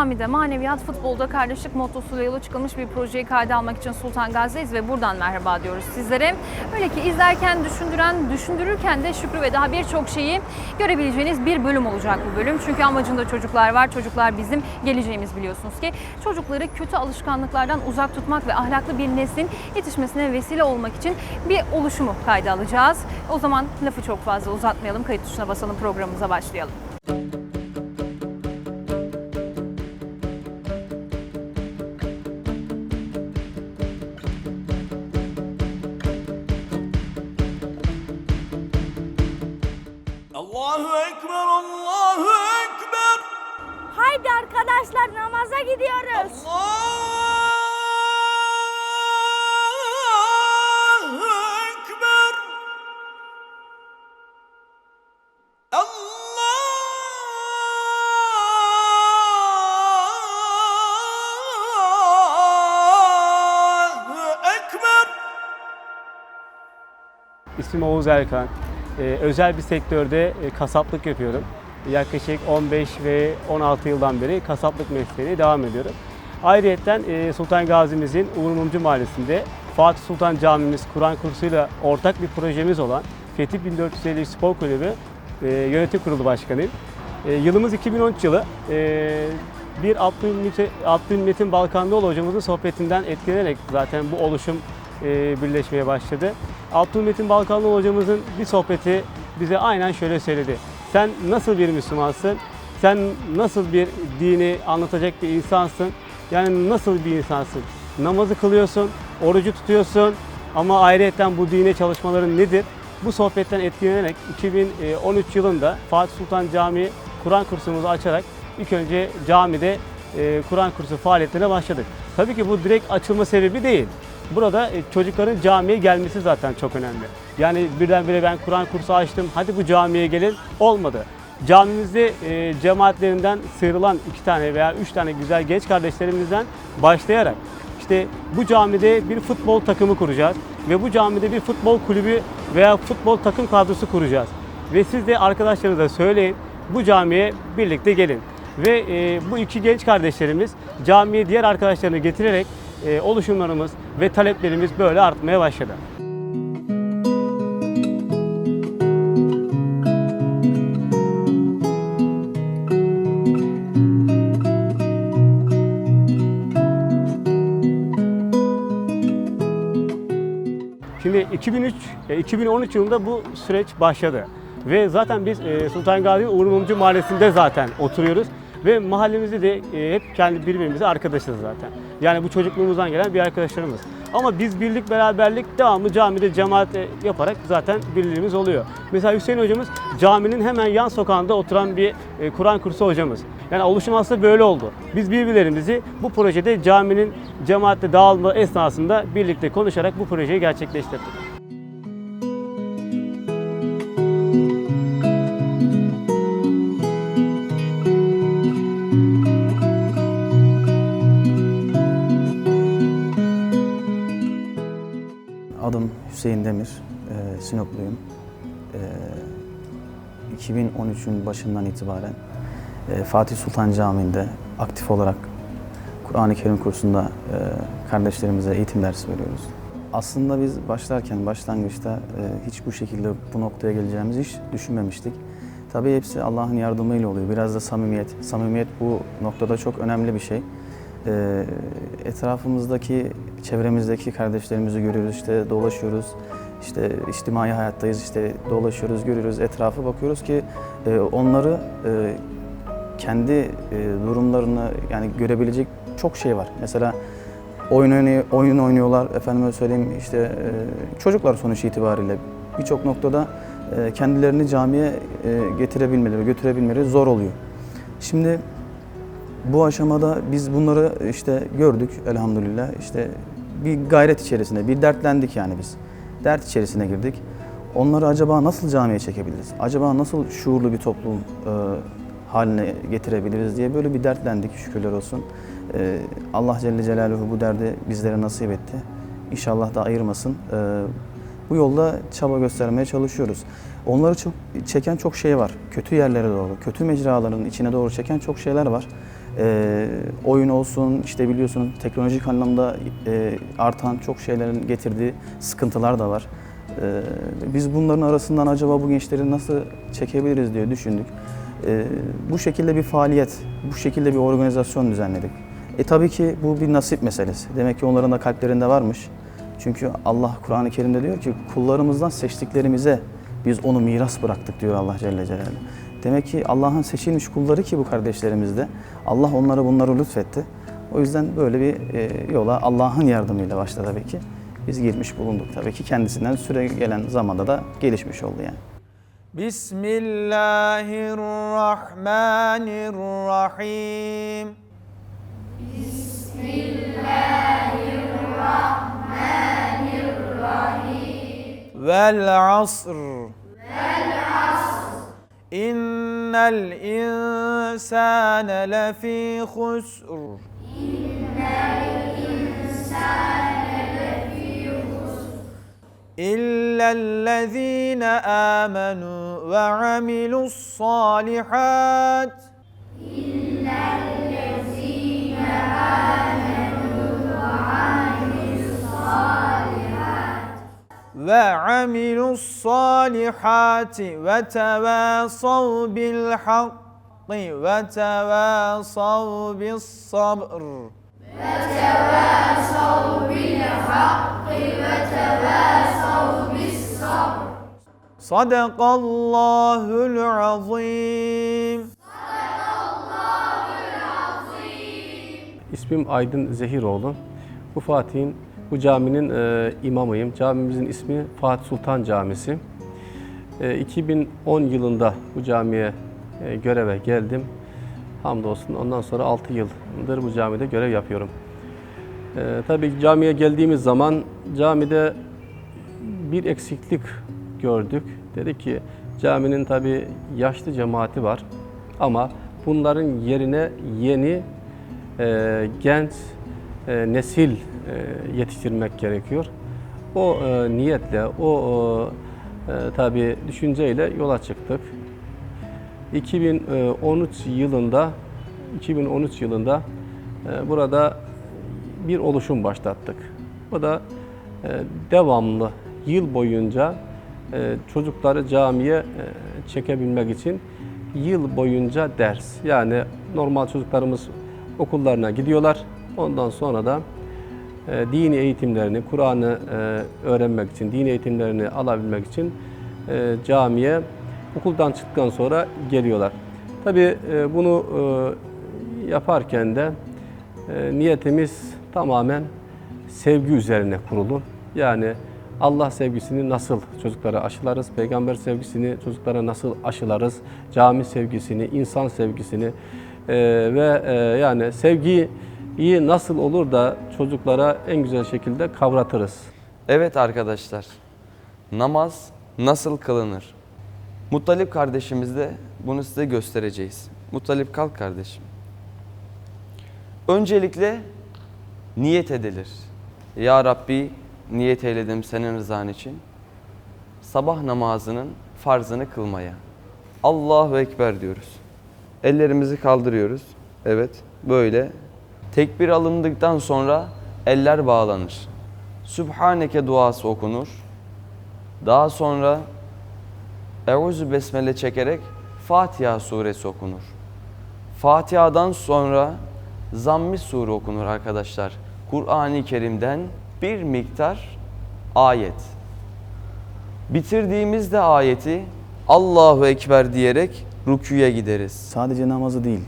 camide maneviyat futbolda kardeşlik mottosuyla yola çıkılmış bir projeyi kayda almak için Sultan Gazi'deyiz ve buradan merhaba diyoruz sizlere. Öyle ki izlerken düşündüren, düşündürürken de şükrü ve daha birçok şeyi görebileceğiniz bir bölüm olacak bu bölüm. Çünkü amacında çocuklar var. Çocuklar bizim geleceğimiz biliyorsunuz ki. Çocukları kötü alışkanlıklardan uzak tutmak ve ahlaklı bir neslin yetişmesine vesile olmak için bir oluşumu kayda alacağız. O zaman lafı çok fazla uzatmayalım. Kayıt tuşuna basalım programımıza başlayalım. Allahu Ekber, Allahu Ekber. Haydi arkadaşlar namaza gidiyoruz. Allahu Ekber. Allahu Ekber. İsmim Oğuz Erkan. Ee, özel bir sektörde e, kasaplık yapıyorum. Yaklaşık 15 ve 16 yıldan beri kasaplık mesleğine devam ediyorum. Ayrıyeten e, Sultan Gazi'mizin Uğur Mumcu Mahallesi'nde Fatih Sultan Camimiz Kur'an kursuyla ortak bir projemiz olan Fetih 1453 Spor Kulübü e, Yönetim Kurulu Başkanıyım. E, yılımız 2013 yılı. E, bir Abdülmetin, Balkanlıoğlu hocamızın sohbetinden etkilenerek zaten bu oluşum birleşmeye başladı. Abdülmetin Balkanlı hocamızın bir sohbeti bize aynen şöyle söyledi. Sen nasıl bir Müslümansın? Sen nasıl bir dini anlatacak bir insansın? Yani nasıl bir insansın? Namazı kılıyorsun, orucu tutuyorsun ama ayrıyeten bu dine çalışmaların nedir? Bu sohbetten etkilenerek 2013 yılında Fatih Sultan Camii Kur'an kursumuzu açarak ilk önce camide e, Kur'an kursu faaliyetlerine başladık. Tabii ki bu direkt açılma sebebi değil. Burada e, çocukların camiye gelmesi zaten çok önemli. Yani birdenbire ben Kur'an kursu açtım, hadi bu camiye gelin olmadı. Camimizde e, cemaatlerinden sıyrılan iki tane veya üç tane güzel genç kardeşlerimizden başlayarak işte bu camide bir futbol takımı kuracağız ve bu camide bir futbol kulübü veya futbol takım kadrosu kuracağız. Ve siz de arkadaşlarınıza söyleyin bu camiye birlikte gelin. Ve e, bu iki genç kardeşlerimiz camiye diğer arkadaşlarını getirerek oluşumlarımız ve taleplerimiz böyle artmaya başladı. Şimdi 2003, e, 2013 yılında bu süreç başladı. Ve zaten biz e, Sultan Gazi Uğur Mumcu Mahallesi'nde zaten oturuyoruz. Ve mahallemizde de e, hep kendi birbirimize arkadaşız zaten. Yani bu çocukluğumuzdan gelen bir arkadaşlarımız. Ama biz birlik beraberlik devamlı camide cemaat e, yaparak zaten birliğimiz oluyor. Mesela Hüseyin hocamız caminin hemen yan sokağında oturan bir e, Kur'an kursu hocamız. Yani oluşum aslında böyle oldu. Biz birbirlerimizi bu projede caminin cemaatle dağılma esnasında birlikte konuşarak bu projeyi gerçekleştirdik. 2013'ün başından itibaren e, Fatih Sultan Camii'nde aktif olarak Kur'an-ı Kerim kursunda e, kardeşlerimize eğitim dersi veriyoruz. Aslında biz başlarken, başlangıçta e, hiç bu şekilde bu noktaya geleceğimizi hiç düşünmemiştik. Tabii hepsi Allah'ın yardımıyla oluyor. Biraz da samimiyet. Samimiyet bu noktada çok önemli bir şey. Etrafımızdaki, çevremizdeki kardeşlerimizi görüyoruz, işte dolaşıyoruz. İşte içtimai hayattayız, işte dolaşıyoruz, görüyoruz, etrafı bakıyoruz ki e, onları e, kendi e, durumlarını yani görebilecek çok şey var. Mesela oyun oyun oynuyorlar. Efendime söyleyeyim işte e, çocuklar sonuç itibariyle birçok noktada e, kendilerini camiye e, getirebilmeleri, götürebilmeleri zor oluyor. Şimdi bu aşamada biz bunları işte gördük elhamdülillah. İşte bir gayret içerisinde, bir dertlendik yani biz. Dert içerisine girdik. Onları acaba nasıl camiye çekebiliriz? Acaba nasıl şuurlu bir toplum e, haline getirebiliriz diye böyle bir dertlendik şükürler olsun. E, Allah Celle Celaluhu bu derdi bizlere nasip etti. İnşallah da ayırmasın. E, bu yolda çaba göstermeye çalışıyoruz. Onları çok çeken çok şey var. Kötü yerlere doğru, kötü mecraların içine doğru çeken çok şeyler var. E, oyun olsun, işte biliyorsunuz teknolojik anlamda e, artan çok şeylerin getirdiği sıkıntılar da var. E, biz bunların arasından acaba bu gençleri nasıl çekebiliriz diye düşündük. E, bu şekilde bir faaliyet, bu şekilde bir organizasyon düzenledik. E tabii ki bu bir nasip meselesi. Demek ki onların da kalplerinde varmış. Çünkü Allah Kur'an-ı Kerim'de diyor ki kullarımızdan seçtiklerimize biz onu miras bıraktık diyor Allah Celle Celaluhu. Demek ki Allah'ın seçilmiş kulları ki bu kardeşlerimiz de Allah onlara bunları lütfetti. O yüzden böyle bir e, yola Allah'ın yardımıyla başta tabii ki biz girmiş bulunduk. Tabii ki kendisinden süre gelen zamanda da gelişmiş oldu yani. Bismillahirrahmanirrahim. Bismillahirrahmanirrahim. Vel asr. Vel asr. إن الإنسان لفي خسر إن الإنسان لفي خسر إلا الذين آمنوا وعملوا الصالحات إلا الذين آمنوا وعملوا الصالحات ve amilus salihati ve tevasav bil hakkı ve tevasav bis sabr ve tevasav bil hakkı ve tevasav bis sabr Sadakallahul azim Sadakallahul azim İsmim Aydın Zehiroğlu. Bu Fatih'in bu caminin e, imamıyım. Camimizin ismi Fatih Sultan Camisi. E, 2010 yılında bu camiye e, göreve geldim. Hamdolsun ondan sonra 6 yıldır bu camide görev yapıyorum. E, tabii camiye geldiğimiz zaman camide bir eksiklik gördük. Dedik ki caminin tabii yaşlı cemaati var ama bunların yerine yeni e, genç e, nesil e, yetiştirmek gerekiyor. O e, niyetle, o tabi düşünceyle yola çıktık. 2013 yılında 2013 yılında burada bir oluşum başlattık. Bu da devamlı yıl boyunca çocukları camiye çekebilmek için yıl boyunca ders. Yani normal çocuklarımız okullarına gidiyorlar. Ondan sonra da e, dini eğitimlerini, Kur'an'ı e, öğrenmek için, dini eğitimlerini alabilmek için e, camiye okuldan çıktıktan sonra geliyorlar. Tabii e, bunu e, yaparken de e, niyetimiz tamamen sevgi üzerine kurulu. Yani Allah sevgisini nasıl çocuklara aşılarız, peygamber sevgisini çocuklara nasıl aşılarız, cami sevgisini, insan sevgisini e, ve e, yani sevgiyi nasıl olur da çocuklara en güzel şekilde kavratırız. Evet arkadaşlar, namaz nasıl kılınır? Muttalip kardeşimizle bunu size göstereceğiz. Muttalip kalk kardeşim. Öncelikle niyet edilir. Ya Rabbi niyet eyledim senin rızan için. Sabah namazının farzını kılmaya. Allahu Ekber diyoruz. Ellerimizi kaldırıyoruz. Evet böyle. Tekbir alındıktan sonra eller bağlanır. Sübhaneke duası okunur. Daha sonra Euzu Besmele çekerek Fatiha suresi okunur. Fatiha'dan sonra Zammi sure okunur arkadaşlar. Kur'an-ı Kerim'den bir miktar ayet. Bitirdiğimizde ayeti Allahu Ekber diyerek rüküye gideriz. Sadece namazı değil,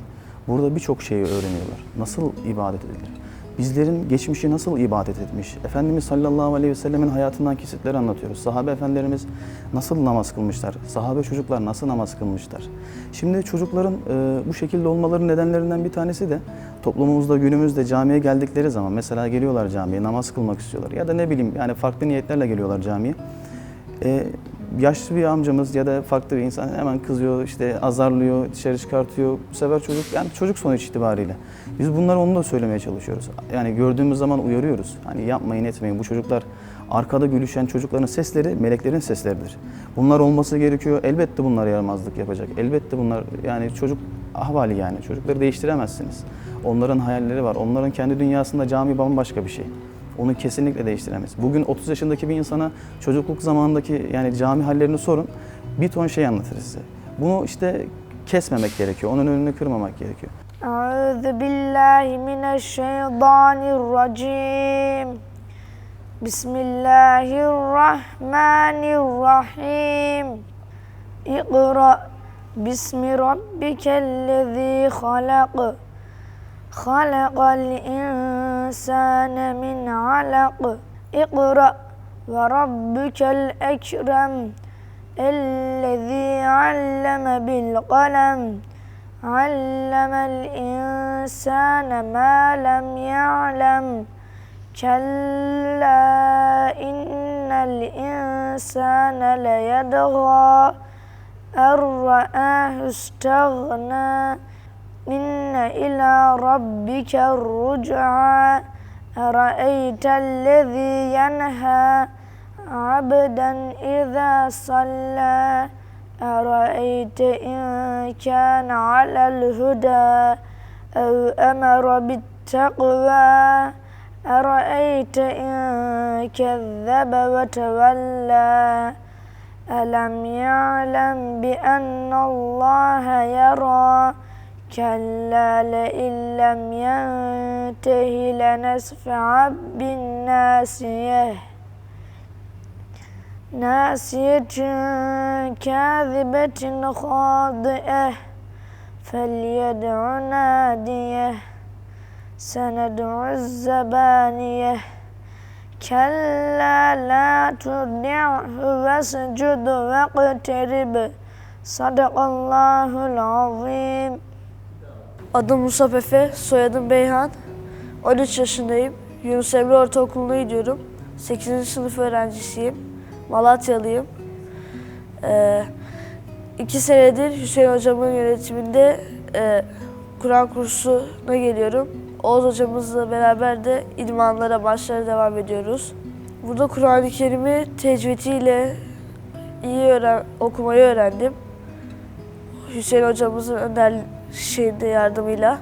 burada birçok şeyi öğreniyorlar. Nasıl ibadet edilir? Bizlerin geçmişi nasıl ibadet etmiş? Efendimiz sallallahu aleyhi ve sellemin hayatından kesitleri anlatıyoruz. Sahabe efendilerimiz nasıl namaz kılmışlar? Sahabe çocuklar nasıl namaz kılmışlar? Şimdi çocukların e, bu şekilde olmaların nedenlerinden bir tanesi de toplumumuzda günümüzde camiye geldikleri zaman mesela geliyorlar camiye namaz kılmak istiyorlar ya da ne bileyim yani farklı niyetlerle geliyorlar camiye. E, yaşlı bir amcamız ya da farklı bir insan hemen kızıyor, işte azarlıyor, dışarı çıkartıyor. Bu sefer çocuk, yani çocuk sonuç itibariyle. Biz bunları onu da söylemeye çalışıyoruz. Yani gördüğümüz zaman uyarıyoruz. Hani yapmayın etmeyin bu çocuklar arkada gülüşen çocukların sesleri meleklerin sesleridir. Bunlar olması gerekiyor. Elbette bunlar yaramazlık yapacak. Elbette bunlar yani çocuk ahvali yani. Çocukları değiştiremezsiniz. Onların hayalleri var. Onların kendi dünyasında cami bambaşka bir şey. Onu kesinlikle değiştiremeyiz. Bugün 30 yaşındaki bir insana çocukluk zamanındaki yani cami hallerini sorun. Bir ton şey anlatır size. Bunu işte kesmemek gerekiyor. Onun önünü kırmamak gerekiyor. Euzu billahi mineşşeytanirracim. Bismillahirrahmanirrahim. İkra bismi rabbikellezî halak. خلق الإنسان من علق. اقرأ. وربك الأكرم. الذي علم بالقلم. علم الإنسان ما لم يعلم. كلا إن الإنسان ليدغى أن رآه استغنى. إن إلى ربك الرجعى. أرأيت الذي ينهى عبدا إذا صلى. أرأيت إن كان على الهدى أو أمر بالتقوى. أرأيت إن كذب وتولى. ألم يعلم بأن الله يرى كلا لئن لم ينته لنسفعا بالناسيه ناسية كاذبة خاطئة فليدع نادية. سندع الزبانية. كلا لا تطعه واسجد واقترب. صدق الله العظيم. Adım Musab Efe, soyadım Beyhan. 13 yaşındayım. Yunus Emre Ortaokulu'na gidiyorum. 8. sınıf öğrencisiyim. Malatyalıyım. Ee, iki senedir Hüseyin Hocam'ın yönetiminde e, Kur'an kursuna geliyorum. Oğuz Hocamızla beraber de idmanlara, maçlara devam ediyoruz. Burada Kur'an-ı Kerim'i tecvidiyle iyi öğren okumayı öğrendim. Hüseyin hocamızın önder şeyinde yardımıyla.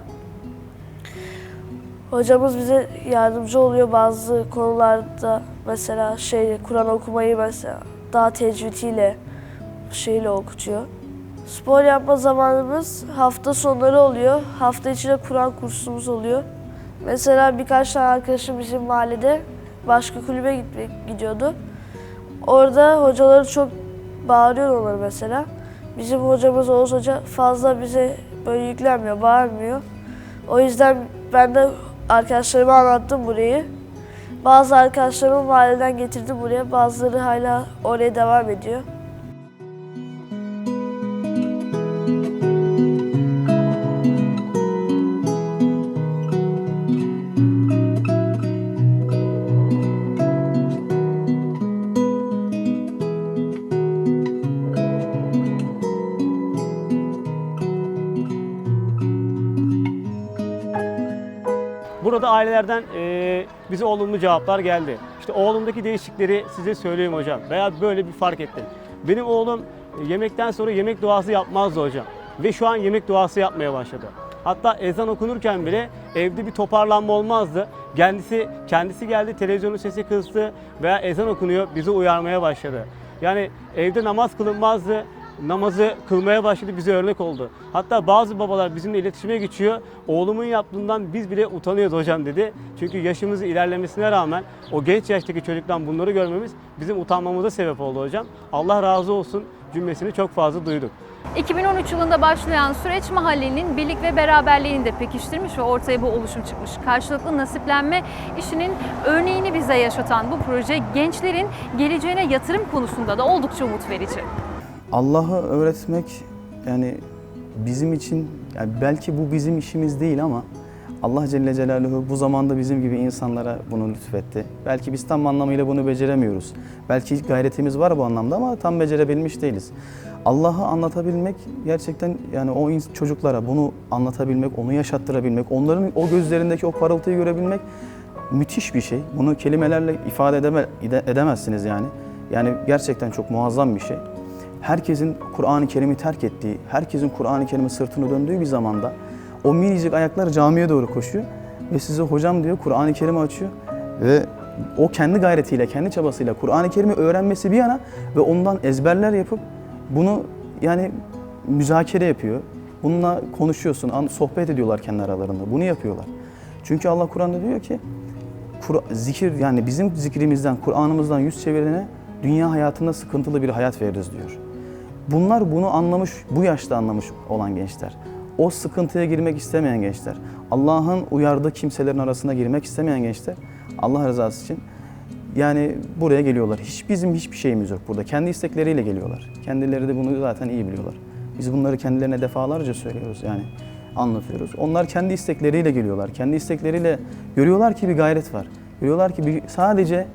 Hocamız bize yardımcı oluyor bazı konularda mesela şey Kur'an okumayı mesela daha tecvidiyle şeyle okutuyor. Spor yapma zamanımız hafta sonları oluyor. Hafta içinde Kur'an kursumuz oluyor. Mesela birkaç tane arkadaşım bizim mahallede başka kulübe gitmek gidiyordu. Orada hocaları çok bağırıyor onları mesela. Bizim hocamız Oğuz Hoca fazla bize böyle yüklenmiyor, bağırmıyor. O yüzden ben de arkadaşlarıma anlattım burayı. Bazı arkadaşlarımı mahalleden getirdim buraya, bazıları hala oraya devam ediyor. Burada ailelerden e, bize olumlu cevaplar geldi. İşte oğlumdaki değişikleri size söyleyeyim hocam. Veya böyle bir fark ettim. Benim oğlum e, yemekten sonra yemek duası yapmazdı hocam. Ve şu an yemek duası yapmaya başladı. Hatta ezan okunurken bile evde bir toparlanma olmazdı. Kendisi kendisi geldi televizyonun sesi kıstı veya ezan okunuyor bizi uyarmaya başladı. Yani evde namaz kılınmazdı namazı kılmaya başladı bize örnek oldu. Hatta bazı babalar bizimle iletişime geçiyor. Oğlumun yaptığından biz bile utanıyoruz hocam dedi. Çünkü yaşımızın ilerlemesine rağmen o genç yaştaki çocuktan bunları görmemiz bizim utanmamıza sebep oldu hocam. Allah razı olsun cümlesini çok fazla duyduk. 2013 yılında başlayan süreç mahallenin birlik ve beraberliğini de pekiştirmiş ve ortaya bu oluşum çıkmış. Karşılıklı nasiplenme işinin örneğini bize yaşatan bu proje gençlerin geleceğine yatırım konusunda da oldukça umut verici. Allah'ı öğretmek yani bizim için yani belki bu bizim işimiz değil ama Allah Celle Celaluhu bu zamanda bizim gibi insanlara bunu lütfetti. Belki biz tam anlamıyla bunu beceremiyoruz. Belki gayretimiz var bu anlamda ama tam becerebilmiş değiliz. Allah'ı anlatabilmek gerçekten yani o çocuklara bunu anlatabilmek, onu yaşattırabilmek, onların o gözlerindeki o parıltıyı görebilmek müthiş bir şey. Bunu kelimelerle ifade edeme, ede- edemezsiniz yani. Yani gerçekten çok muazzam bir şey. Herkesin Kur'an-ı Kerim'i terk ettiği, herkesin Kur'an-ı Kerim'e sırtını döndüğü bir zamanda o minicik ayaklar camiye doğru koşuyor ve size hocam diyor Kur'an-ı Kerim'i açıyor ve o kendi gayretiyle, kendi çabasıyla Kur'an-ı Kerim'i öğrenmesi bir yana ve ondan ezberler yapıp bunu yani müzakere yapıyor. Bununla konuşuyorsun, sohbet ediyorlar kendi aralarında. Bunu yapıyorlar. Çünkü Allah Kur'an'da diyor ki Kur- zikir yani bizim zikrimizden, Kur'an'ımızdan yüz çevirene dünya hayatında sıkıntılı bir hayat veririz diyor. Bunlar bunu anlamış, bu yaşta anlamış olan gençler. O sıkıntıya girmek istemeyen gençler. Allah'ın uyardığı kimselerin arasına girmek istemeyen gençler. Allah rızası için yani buraya geliyorlar. Hiç bizim hiçbir şeyimiz yok burada. Kendi istekleriyle geliyorlar. Kendileri de bunu zaten iyi biliyorlar. Biz bunları kendilerine defalarca söylüyoruz yani anlatıyoruz. Onlar kendi istekleriyle geliyorlar. Kendi istekleriyle görüyorlar ki bir gayret var. Görüyorlar ki bir, sadece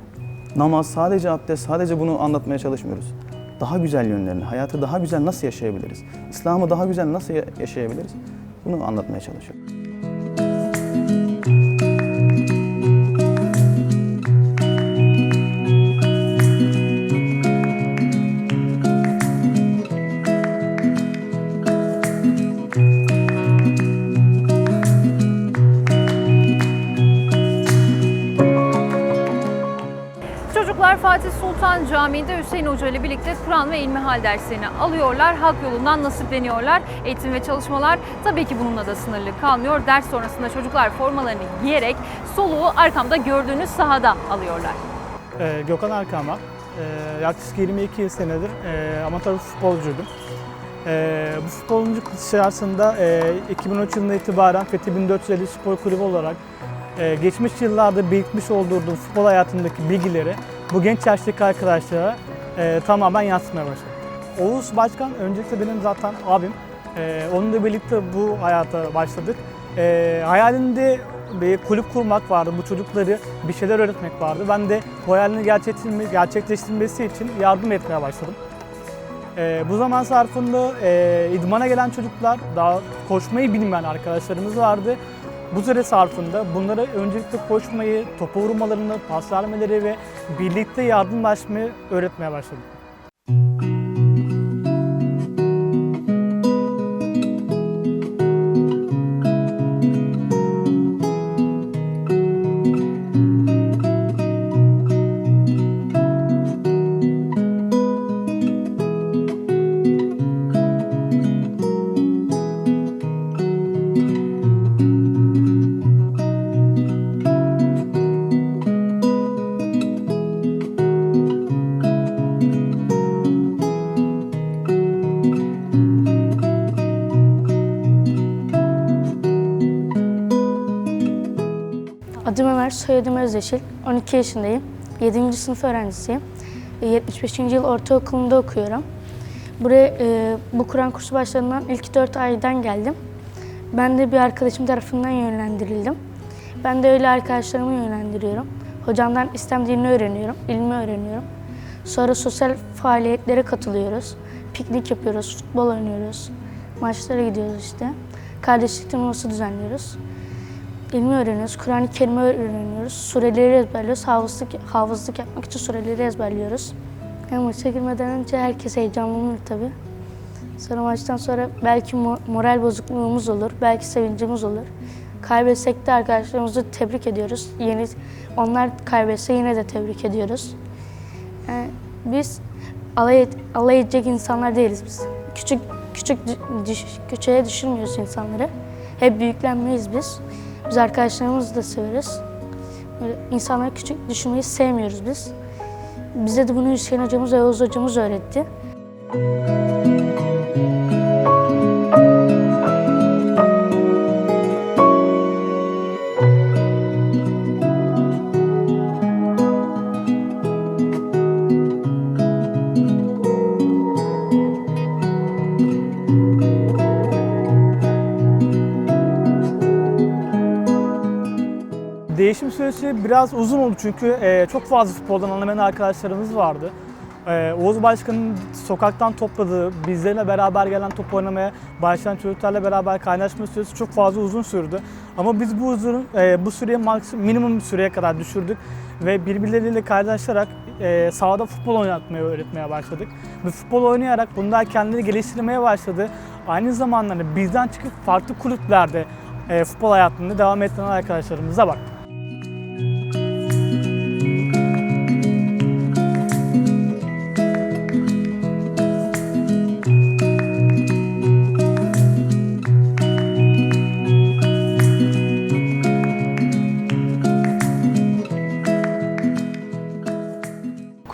namaz, sadece abdest, sadece bunu anlatmaya çalışmıyoruz. Daha güzel yönlerini, hayatı daha güzel nasıl yaşayabiliriz? İslam'ı daha güzel nasıl ya- yaşayabiliriz? Bunu anlatmaya çalışıyoruz. Sultan Camii'nde Hüseyin Hoca ile birlikte Kur'an ve İlmihal derslerini alıyorlar. Halk yolundan nasipleniyorlar. Eğitim ve çalışmalar tabii ki bununla da sınırlı kalmıyor. Ders sonrasında çocuklar formalarını giyerek soluğu arkamda gördüğünüz sahada alıyorlar. Ee, Gökhan Erkamak. Ee, yaklaşık 22 senedir e, amatör futbolcuydum. Ee, bu futbolculuk içerisinde e, 2013 yılında itibaren Fethi 1450 Spor Kulübü olarak e, geçmiş yıllarda birikmiş olduğum futbol hayatındaki bilgileri bu genç yaştaki arkadaşlara e, tamamen yansıtmaya başladım. Oğuz Başkan öncelikle benim zaten abim. E, onunla birlikte bu hayata başladık. E, hayalinde bir kulüp kurmak vardı. Bu çocukları bir şeyler öğretmek vardı. Ben de bu hayalini gerçekleştirme- gerçekleştirmesi için yardım etmeye başladım. Ee, bu zaman sarfında e, idmana gelen çocuklar, daha koşmayı bilmeyen arkadaşlarımız vardı. Bu süre sarfında bunlara öncelikle koşmayı, topa vurmalarını, pas vermeleri ve birlikte yardımlaşmayı öğretmeye başladım. Ömer, soyadım Özyeşil. 12 yaşındayım. 7. sınıf öğrencisiyim. E, 75. yıl ortaokulunda okuyorum. Buraya e, bu Kur'an kursu başladığından ilk 4 aydan geldim. Ben de bir arkadaşım tarafından yönlendirildim. Ben de öyle arkadaşlarımı yönlendiriyorum. Hocamdan İslam dinini öğreniyorum, ilmi öğreniyorum. Sonra sosyal faaliyetlere katılıyoruz. Piknik yapıyoruz, futbol oynuyoruz. Maçlara gidiyoruz işte. Kardeşlik turnuvası düzenliyoruz. İlmi öğreniyoruz, Kur'an-ı Kerim'i öğreniyoruz, sureleri ezberliyoruz, hafızlık, hafızlık yapmak için sureleri ezberliyoruz. Yani maça girmeden önce herkes heyecanlanır tabii. Sonra maçtan sonra belki mo- moral bozukluğumuz olur, belki sevincimiz olur. Kaybetsek de arkadaşlarımızı tebrik ediyoruz. Yeni, onlar kaybetse yine de tebrik ediyoruz. Yani biz alay, alay edecek insanlar değiliz biz. Küçük küçük düş, küçüğe düşürmüyoruz insanları. Hep büyüklenmeyiz biz. Biz arkadaşlarımızı da severiz. Böyle insanları küçük düşürmeyi sevmiyoruz biz. Bize de bunu Hüseyin hocamız ve Oğuz hocamız öğretti. Gelişim süresi biraz uzun oldu çünkü e, çok fazla futboldan anlamayan arkadaşlarımız vardı. E, Oğuz Başkan'ın sokaktan topladığı, bizlerle beraber gelen top oynamaya başlayan çocuklarla beraber kaynaşma süresi çok fazla uzun sürdü. Ama biz bu uzun, e, bu süreyi maksimum minimum süreye kadar düşürdük ve birbirleriyle kaynaşarak e, sahada futbol oynatmayı öğretmeye başladık. Ve futbol oynayarak bunlar kendini geliştirmeye başladı. Aynı zamanda bizden çıkıp farklı kulüplerde e, futbol hayatında devam ettiren arkadaşlarımıza bak.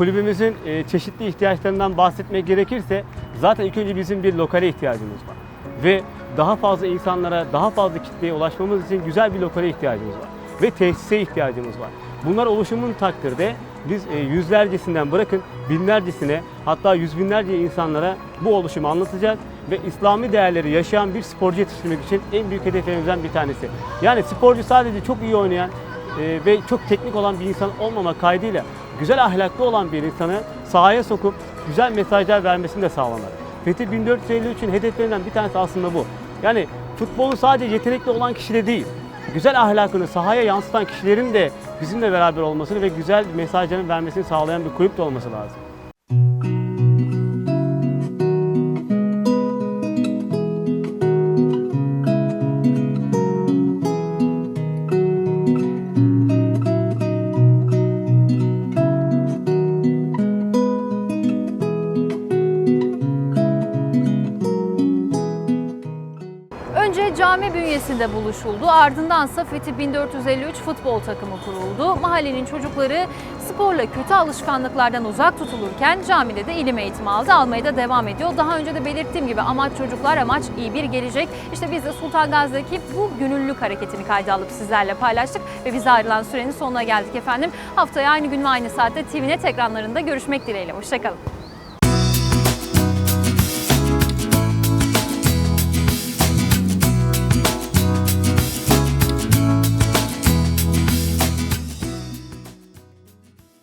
Kulübümüzün e, çeşitli ihtiyaçlarından bahsetmek gerekirse zaten ilk önce bizim bir lokale ihtiyacımız var. Ve daha fazla insanlara, daha fazla kitleye ulaşmamız için güzel bir lokale ihtiyacımız var. Ve tesise ihtiyacımız var. Bunlar oluşumun takdirde biz e, yüzlercesinden bırakın binlercesine hatta yüz binlerce insanlara bu oluşumu anlatacağız ve İslami değerleri yaşayan bir sporcu yetiştirmek için en büyük hedeflerimizden bir tanesi. Yani sporcu sadece çok iyi oynayan e, ve çok teknik olan bir insan olmama kaydıyla güzel ahlaklı olan bir insanı sahaya sokup güzel mesajlar vermesini de sağlamak. Fethi 1453'ün hedeflerinden bir tanesi aslında bu. Yani futbolun sadece yetenekli olan kişi de değil, güzel ahlakını sahaya yansıtan kişilerin de bizimle beraber olmasını ve güzel mesajların vermesini sağlayan bir kulüp de olması lazım. Cami bünyesinde buluşuldu. Ardındansa Fethi 1453 futbol takımı kuruldu. Mahallenin çocukları sporla kötü alışkanlıklardan uzak tutulurken camide de ilim eğitimi aldı. Almaya da devam ediyor. Daha önce de belirttiğim gibi amaç çocuklar, amaç iyi bir gelecek. İşte biz de Sultan Gazi'deki bu gönüllülük hareketini kayda alıp sizlerle paylaştık ve bize ayrılan sürenin sonuna geldik efendim. Haftaya aynı gün ve aynı saatte TVNet ekranlarında görüşmek dileğiyle. Hoşçakalın.